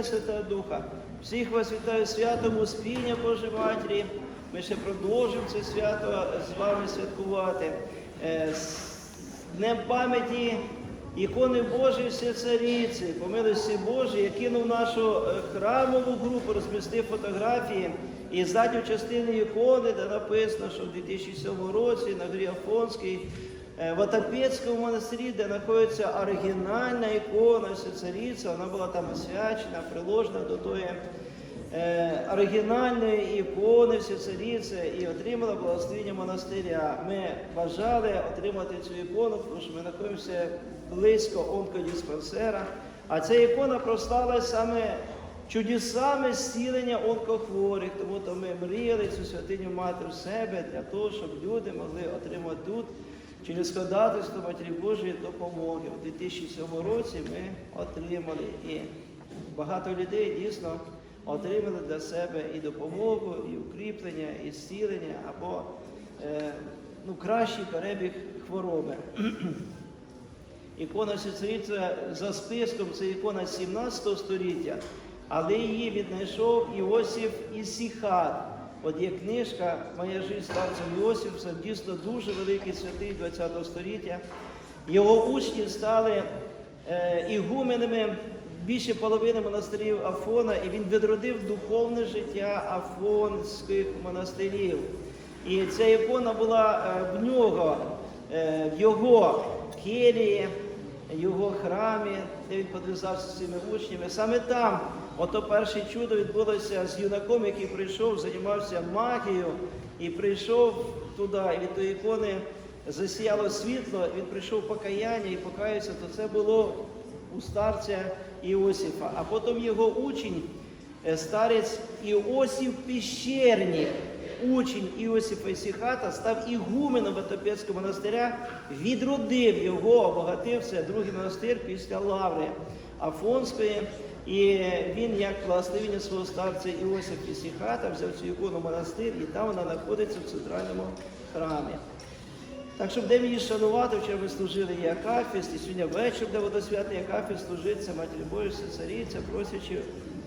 Святого Духа. Всіх вас вітаю святом Успіння Божої Матері. Ми ще продовжимо це свято з вами святкувати. Е, З Днем пам'яті ікони Божої Всецаріці, по милості Божій, я кинув нашу е, храмову групу, розмістив фотографії і задню частину ікони, де написано, що в 2007 році на горі Афонській Е, В Отопецькому монастирі, де знаходиться оригінальна ікона Всецаріця, вона була там освячена, приложена до тої е, оригінальної ікони Всецаріці і отримала благословення монастиря. Ми бажали отримати цю ікону, тому що ми знаходимося близько онкодиспансера. А ця ікона прославилась саме чудесами зцілення онкохворих, тому то ми мріяли цю святиню мати в себе для того, щоб люди могли отримати тут через ходатайство Матері Божої допомоги. У 2007 році ми отримали і багато людей дійсно отримали для себе і допомогу, і укріплення, і зцілення або е, ну, кращий перебіг хвороби. Ікона Всецаріця за списком це ікона 17 століття, але її віднайшов Іосиф із Сіхат. От є книжка Моя життя старцем Іосиф, дійсно дуже великий святий ХХ століття. Його учні стали е, ігуменами більше половини монастирів Афона, і він відродив духовне життя афонських монастирів. І ця ікона була е, в нього, е, в його келії, його храмі, де він подрізався з цими учнями. Саме там, ото перше чудо відбулося з юнаком, який прийшов, займався магією і прийшов туди, і від тої ікони засіяло світло, він прийшов покаяння і покаявся, то це було у старця Іосифа. А потім його учень, е, старець Іосиф Піщерник, учень Іосифа Ісіхата, став ігуменом Ватопецького монастиря, відродив його, обогатив це другий монастир після Лаври Афонської. І він, як благословення свого старця Іосифа Ісіхата, взяв цю ікону монастир, і там вона знаходиться в центральному храмі. Так що будемо її шанувати, вчора ми служили і Акафіст, і сьогодні вечір, де водосвятий Акафіст служиться Матері Божої Цариця, просячи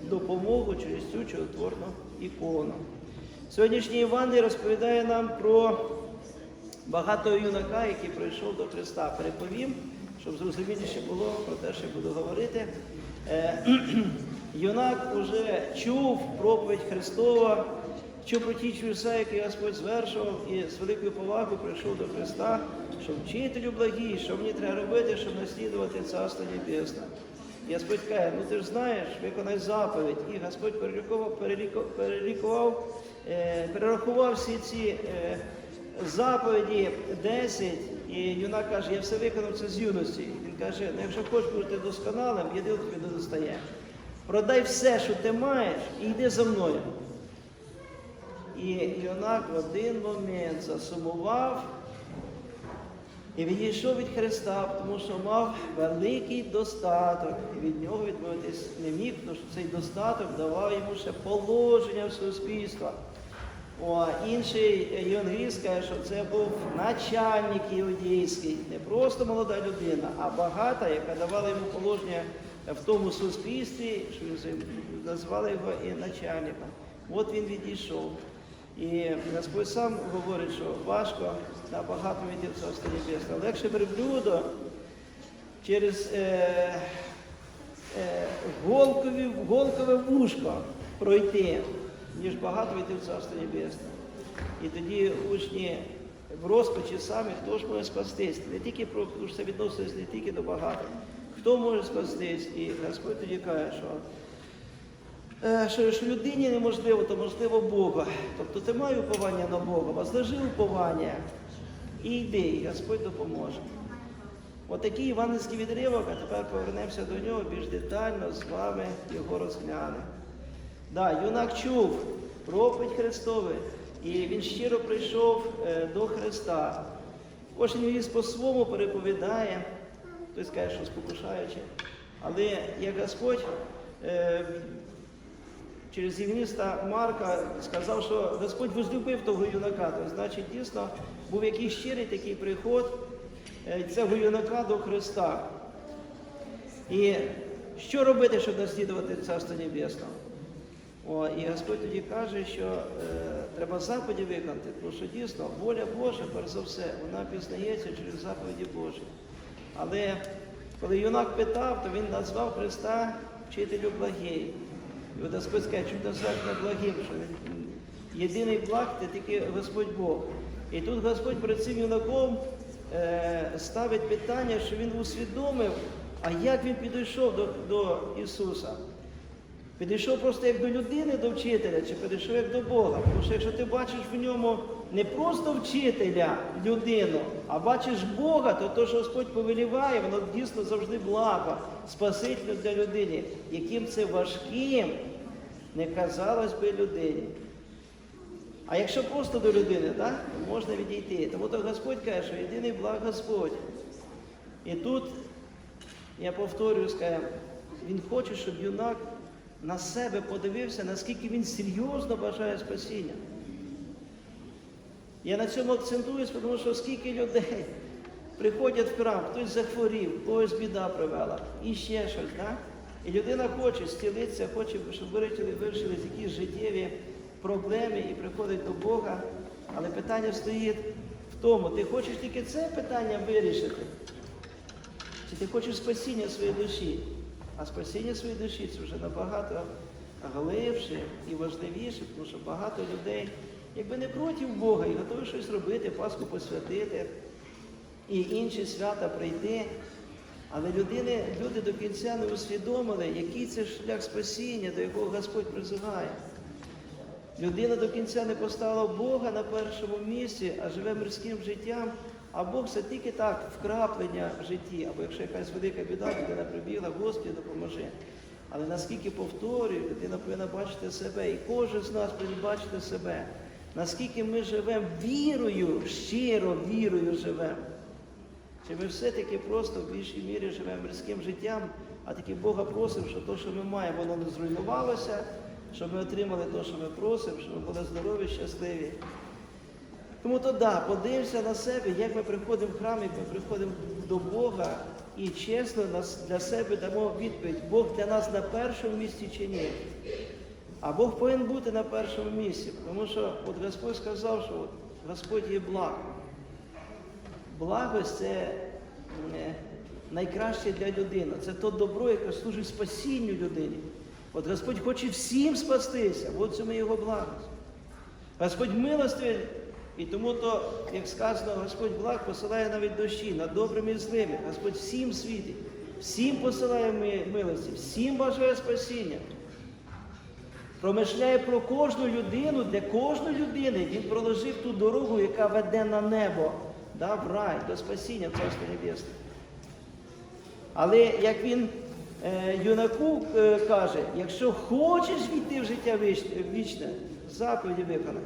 допомогу через цю чудотворну ікону. Сьогоднішній Іван розповідає нам про багатого юнака, який прийшов до Христа. Переповім, щоб зрозуміліше було про те, що я буду говорити. Е, Юнак уже чув проповідь Христова, чув про ті чудеса, які Господь звершував, і з великою повагою прийшов до Христа, що вчителю благий, що мені треба робити, щоб наслідувати Царство Небесне. І Господь каже, ну ти ж знаєш, виконай заповідь. І Господь перелікував, переліку- перелікував, е, перерахував всі ці е, заповіді 10, і юнак каже, я все виконав це з юності. Каже, ну якщо хочеш бути досконалим, єдине тобі не достає. Продай все, що ти маєш, і йди за мною. І юнак в один момент засумував і відійшов від Христа, тому що мав великий достаток. І від нього відмовитись не міг, тому що цей достаток давав йому ще положення в суспільство. О, інший євангеліст каже, що це був начальник іудейський, не просто молода людина, а багата, яка давала йому положення в тому суспільстві, що назвали його і начальником. От він відійшов. І Господь сам говорить, що важко набагато війти в Царство Небесне. Легше верблюдо через е, е, голкові, голкове вушко пройти, ніж багато війти в Царство Небесне. І тоді учні в розпачі самі, хто ж може спастись? Не тільки про це відноситься не тільки до багатих. Хто може спастись? І Господь тоді каже, що Е, що, що людині неможливо, то можливо Бога. Тобто ти має уповання на Бога, возложи уповання і йди, і Господь допоможе. Отакий іванівський відривок, а тепер повернемося до нього більш детально з вами його розглянемо. Да, юнак чув проповідь Христову, і він щиро прийшов е, до Христа. Кожен юрист по-своєму переповідає, хтось каже, що спокушаючи. Але як Господь е, через євангеліста Марка сказав, що Господь возлюбив того юнака. Тобто, значить, дійсно був якийсь щирий такий приход е, цього юнака до Христа. І що робити, щоб наслідувати Царство Небесного? О, і Господь тоді каже, що е, треба заповіді виконати, тому що дійсно воля Божа, перш за все, вона пізнається через заповіді Божі. Але коли юнак питав, то він назвав Христа вчителю благий. І от Господь скаже, чому назвав не благим, що єдиний благ це тільки Господь Бог. І тут Господь перед цим юнаком е, ставить питання, що він усвідомив, а як він підійшов до, до Ісуса. Підійшов просто як до людини, до вчителя, чи підійшов як до Бога. Тому що якщо ти бачиш в ньому не просто вчителя, людину, а бачиш Бога, то те, що Господь повеліває, воно дійсно завжди благо, спасительно для людини, яким це важким не казалось би людині. А якщо просто до людини, так, то можна відійти. Тому то Господь каже, що єдиний благ Господь. І тут, я повторюю, скажу, він хоче, щоб юнак на себе подивився, наскільки він серйозно бажає спасіння. Я на цьому акцентуюсь, тому що скільки людей приходять в храм, хтось захворів, когось біда привела, і ще щось, так? І людина хоче зцілитися, хоче, щоб вирішили, вирішились якісь життєві проблеми і приходить до Бога. Але питання стоїть в тому, ти хочеш тільки це питання вирішити? Чи ти хочеш спасіння своєї душі? А спасіння своєї душі це вже набагато глибше і важливіше, тому що багато людей, якби не проти Бога і готові щось робити, Пасху посвятити і інші свята прийти. Але людини, люди до кінця не усвідомили, який це шлях спасіння, до якого Господь призиває. Людина до кінця не поставила Бога на першому місці, а живе мирським життям, а Бог це тільки так, вкраплення в житті, або якщо якась велика біда, людина прибігла, Господи, допоможи. Але наскільки повторюю, людина повинна бачити себе, і кожен з нас повинен бачити себе, наскільки ми живемо вірою, щиро вірою живемо. Чи ми все-таки просто в більшій мірі живемо мирським життям, а таки Бога просимо, що те, що ми маємо, воно не зруйнувалося, щоб ми отримали те, що ми просимо, щоб ми були здорові, щасливі. Тому то да, подивимося на себе, як ми приходимо в храм, як ми приходимо до Бога і чесно для себе дамо відповідь, Бог для нас на першому місці чи ні. А Бог повинен бути на першому місці, тому що от Господь сказав, що от Господь є благ. Благость це е, найкраще для людини. Це то добро, яке служить спасінню людині. От Господь хоче всім спастися, от в цьому його благость. Господь милостивий, і тому то, як сказано, Господь благ посилає навіть дощі над добрими і злими. Господь всім світить, всім посилає милості, всім бажає спасіння. Промишляє про кожну людину, для кожної людини він проложив ту дорогу, яка веде на небо, да, в рай, до спасіння в Царство Небесне. Але як він е, юнаку е, каже, якщо хочеш війти в життя віч- вічне, заповіді виконай.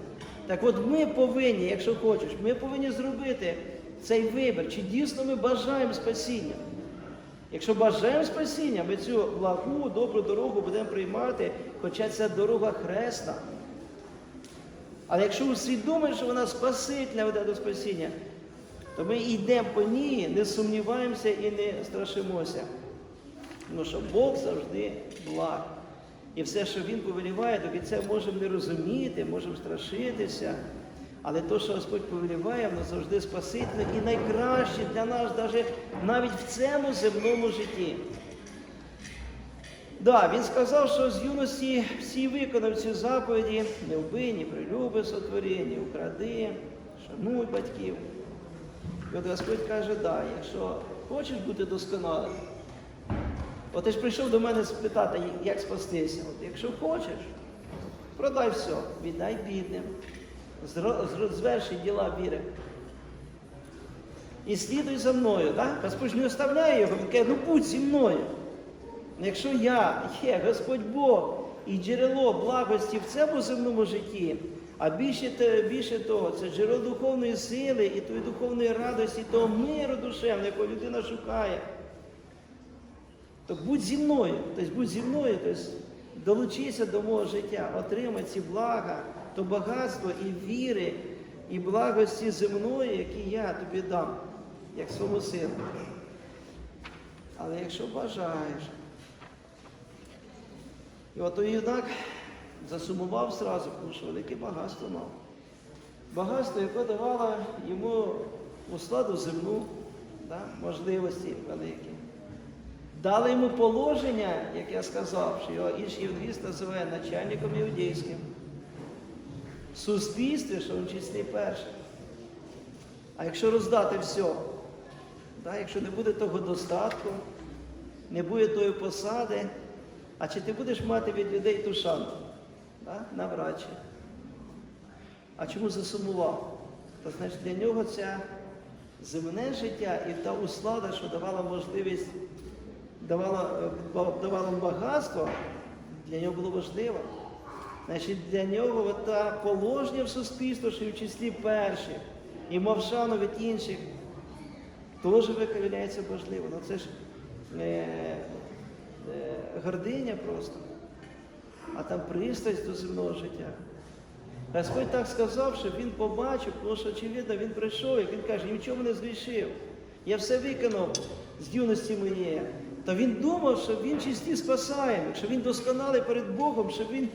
Так от ми повинні, якщо хочеш, ми повинні зробити цей вибір, чи дійсно ми бажаємо спасіння. Якщо бажаємо спасіння, ми цю благу, добру дорогу будемо приймати, хоча це дорога хресна. Але якщо усвідомимо, що вона спасительна веде до спасіння, то ми йдемо по ній, не сумніваємося і не страшимося. Тому що Бог завжди благ. І все, що Він повеліває, до кінця можемо не розуміти, можемо страшитися. Але те, що Господь повеліває, воно завжди спасительне і найкраще для нас, навіть навіть в цьому земному житті. Да, він сказав, що з юності всі виконав ці заповіді, не вбий, ні прилюби сотвори, ні укради, шануй батьків. І от Господь каже, да, якщо хочеш бути досконалим, от ти ж прийшов до мене спитати, як спастися. От якщо хочеш, продай все, віддай бідним, зверши діла віри. І слідуй за мною, так? Господь не оставляє його, він каже, ну будь зі мною. Якщо я є Господь Бог і джерело благості в цьому земному житті, а більше, більше того, це джерело духовної сили і тої духовної радості, того миру душевного, якого людина шукає, то будь зі мною, тобто будь зі мною, тобто долучися до мого життя, отримай ці блага, то багатство і віри, і благості земної, які я тобі дам, як своєму сину. Але якщо бажаєш, І от той юнак засумував зразу, тому що велике багатство мав. Багатство, яке давало йому усладу земну, да, можливості великі. Дали йому положення, як я сказав, що його інший євангеліст називає начальником іудейським. В суспільстві, що в числі перше. А якщо роздати все, да, якщо не буде того достатку, не буде тої посади, а чи ти будеш мати від людей ту шану? Да? Навряд чи. А чому засумував? То значить для нього це земне життя і та услада, що давала можливість, давала, е, давала багатство, для нього було важливо. Значить, для нього та положення в суспільстві, що в числі перших, і мав шану від інших, теж виявляється важливо. Ну це ж е, е, гординя просто, а там пристрасть до земного життя. Господь так сказав, що він побачив, тому що, очевидно, він прийшов і він каже, нічого не згрішив. Я все виконав з юності моєї. То він думав, що він чисті спасаємих, що він досконалий перед Богом, що він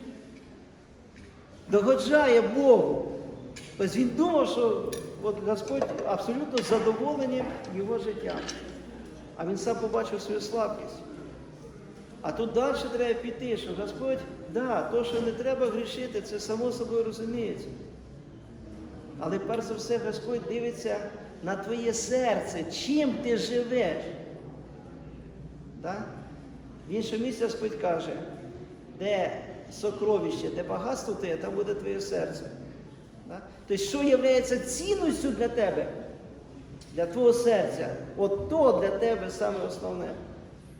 догоджає Богу. Тобто він думав, що от Господь абсолютно задоволений його життям. А він сам побачив свою слабкість. А тут далі треба піти, що Господь, да, то, що не треба грішити, це само собою розуміється. Але перш за все Господь дивиться на твоє серце, чим ти живеш. Да? В іншому місці Господь каже, де сокровище, де багатство твоє, там буде твоє серце. Да? Тобто, що є цінністю для тебе, для твого серця, от то для тебе саме основне.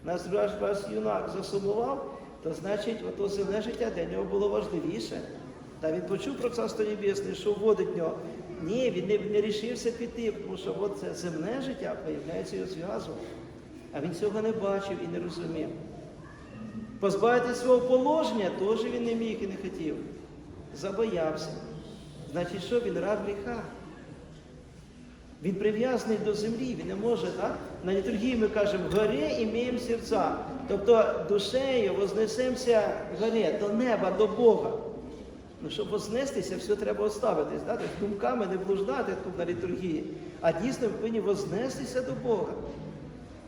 Нас раз юнак засумував, то значить, ото земне життя для нього було важливіше. Та він почув про царство небесне, що вводить нього. Ні, він не, не рішився піти, тому що от це земне життя, виявляється, його зв'язувало. А він цього не бачив і не розумів. Позбавити свого положення теж він не міг і не хотів. Забоявся. Значить, що він раб гріха? Він прив'язаний до землі, він не може, так? На літургії ми кажемо, горе імеємо серця. Тобто душею вознесемося горе, до неба, до Бога. Ну, щоб вознестися, все треба оставитись. Да? Тобто думками не блуждати тут на літургії, а дійсно повинні вознестися до Бога.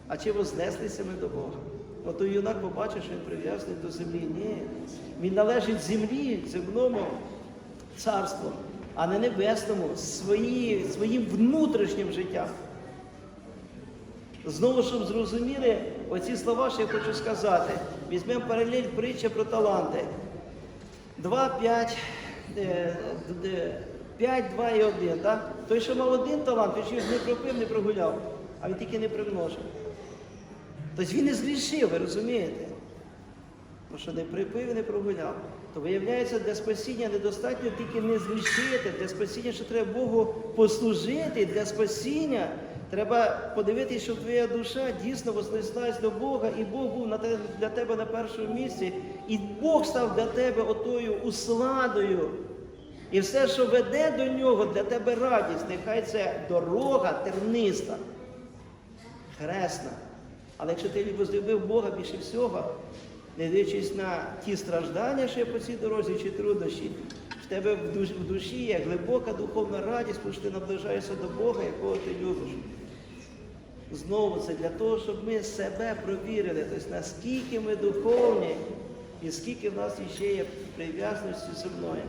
А чи вознеслися ми до Бога? От той юнак побачив, що він прив'язаний до землі. Ні. Він належить землі, земному царству, а не небесному, свої, своїм внутрішнім життям. Знову, щоб зрозуміли оці слова, що я хочу сказати. Візьмемо паралель притча про таланти. 2, 5, 5, 2 і 1. Так? Той, що мав один талант, він щось не пропив, не прогуляв, а він тільки не примножив. Тобто він не згрішив, ви розумієте? Тому що не припив, і не прогуляв. То виявляється, для спасіння недостатньо тільки не згрішити, для спасіння, що треба Богу послужити, для спасіння треба подивитися, що твоя душа дійсно вознеслась до Бога, і Бог був для тебе на першому місці, і Бог став для тебе отою усладою. І все, що веде до нього, для тебе радість, нехай це дорога терниста, хресна. Але якщо ти возлюбив Бога більше всього, не дивлячись на ті страждання, що є по цій дорозі, чи труднощі, в тебе в душі, є глибока духовна радість, тому що ти наближаєшся до Бога, якого ти любиш. Знову це для того, щоб ми себе провірили, тобто наскільки ми духовні і скільки в нас ще є прив'язаності земної.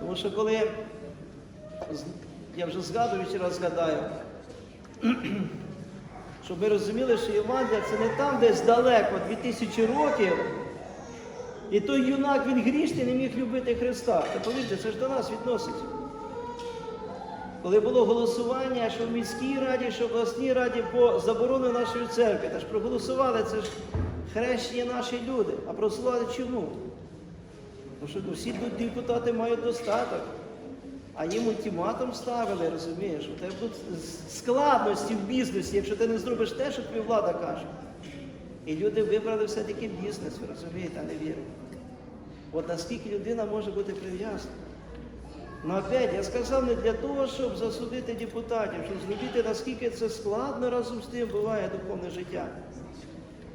Тому що коли, я вже згадую, ще раз згадаю, щоб ми розуміли, що Євангелія це не там десь далеко, 2000 років. І той юнак, він грішний, не міг любити Христа. Та повірте, це ж до нас відноситься. Коли було голосування, що в міській раді, що в обласній раді по заборону нашої церкви, та ж проголосували, це ж хрещені наші люди. А проголосували чому? Тому що ну, всі депутати мають достаток. А їм ультиматум ставили, розумієш, у тебе будуть складності в бізнесі, якщо ти не зробиш те, що тобі влада каже. І люди вибрали все-таки бізнес, розумієте, а не віру. От наскільки людина може бути прив'язана. Ну опять, я сказав не для того, щоб засудити депутатів, щоб зробити, наскільки це складно разом з тим буває духовне життя.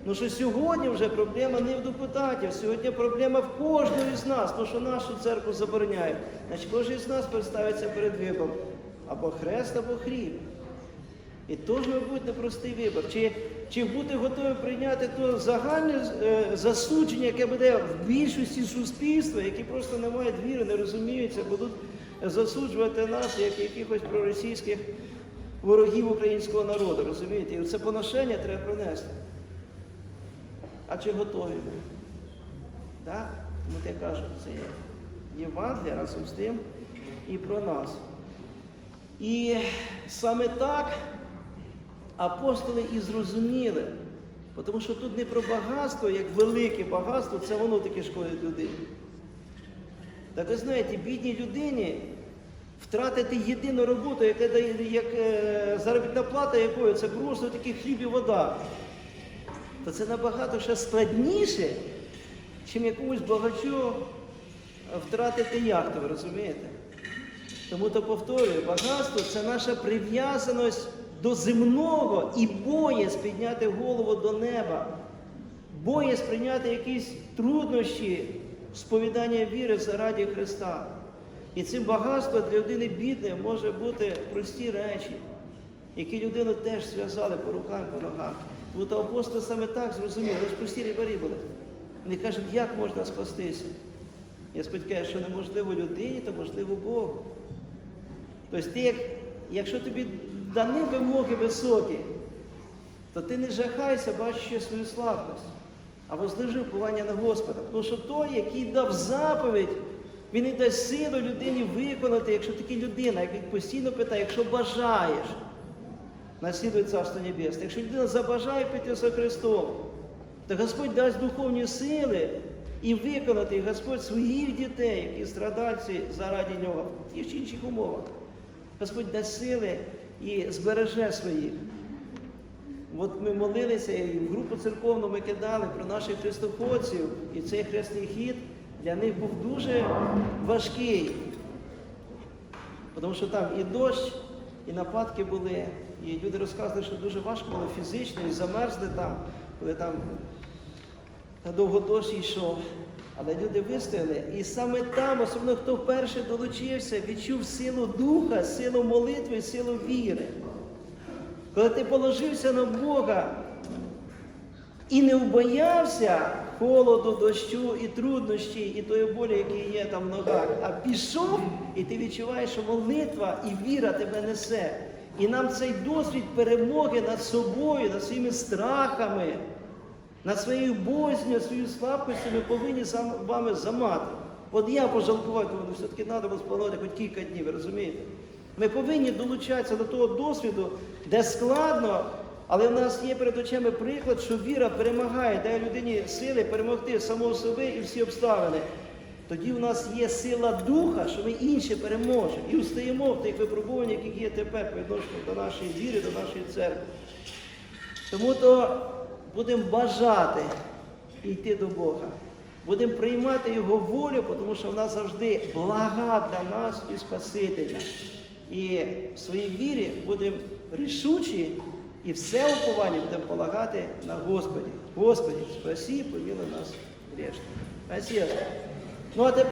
Ну що сьогодні вже проблема не в депутатів, сьогодні проблема в кожного із нас, тому що нашу церкву забороняють. Значить, кожен із нас представиться перед вибором або хрест, або хріб. І теж, мабуть, непростий вибір. Чи, чи бути готовим прийняти то загальне е, засудження, яке буде в більшості суспільства, які просто не мають віри, не розуміються, будуть засуджувати нас як якихось проросійських ворогів українського народу, розумієте? І це поношення треба пронести. А чи готові ми? Так? Тому я кажу, це Євангелія разом з тим і про нас. І саме так апостоли і зрозуміли, тому що тут не про багатство, як велике багатство, це воно таке шкодить людині. Так ви знаєте, бідній людині втратити єдину роботу, яка як е, заробітна плата якої це просто такий хліб і вода, то це набагато ще складніше, чим якомусь багачу втратити яхту, ви розумієте? Тому то повторюю, багатство це наша прив'язаність до земного і боєць підняти голову до неба, боєць прийняти якісь труднощі сповідання віри заради Христа. І цим багатством для людини бідної може бути прості речі, які людину теж зв'язали по рукам, по ногам. Тому апостол саме так зрозумів, вони ж прості були. Вони кажуть, як можна спастися. Я сподіваюся, що неможливо людині, то можливо Богу. Тобто, ти, як, якщо тобі дані вимоги високі, то ти не жахайся, бачиш свою слабкість, а возложи впливання на Господа. Тому що той, який дав заповідь, він і дасть силу людині виконати, якщо таки людина, як постійно питає, якщо бажаєш, наслідує Царство Небесне. Якщо людина забажає піти за Христом, то Господь дасть духовні сили і виконати Господь своїх дітей, які страдальці заради нього, в тих чи інших умовах. Господь дасть сили і збереже своїх. От ми молилися, і в групу церковну ми кидали про наших христоходців, і цей хресний хід для них був дуже важкий. Тому що там і дощ, і нападки були, і люди розказували, що дуже важко було фізично, і замерзли там, коли там довго дощ йшов. Але люди вистояли. І саме там, особливо хто вперше долучився, відчув силу духа, силу молитви, силу віри. Коли ти положився на Бога і не вбоявся холоду, дощу і труднощі, і тої болі, які є там в ногах, а пішов, і ти відчуваєш, що молитва і віра тебе несе. І нам цей досвід перемоги над собою, над своїми страхами, над своєю бозню, своєю слабкістю ми повинні з вами замати. От я пожалкував, тому все-таки треба було спланувати хоч кілька днів, ви розумієте? Ми повинні долучатися до того досвіду, де складно, але в нас є перед очами приклад, що віра перемагає, дає людині сили перемогти самого себе і всі обставини. Тоді в нас є сила духа, що ми інші переможемо і встаємо в тих випробуваннях, які є тепер по відношенню до нашої віри, до нашої церкви. Тому то будемо бажати йти до Бога. Будемо приймати Його волю, тому що вона завжди блага для нас і Спасителя. І в своїй вірі будемо рішучі і все уповання будемо полагати на Господі. Господі, спасі, помилуй нас грешних. Спасибо. Ну, а тепер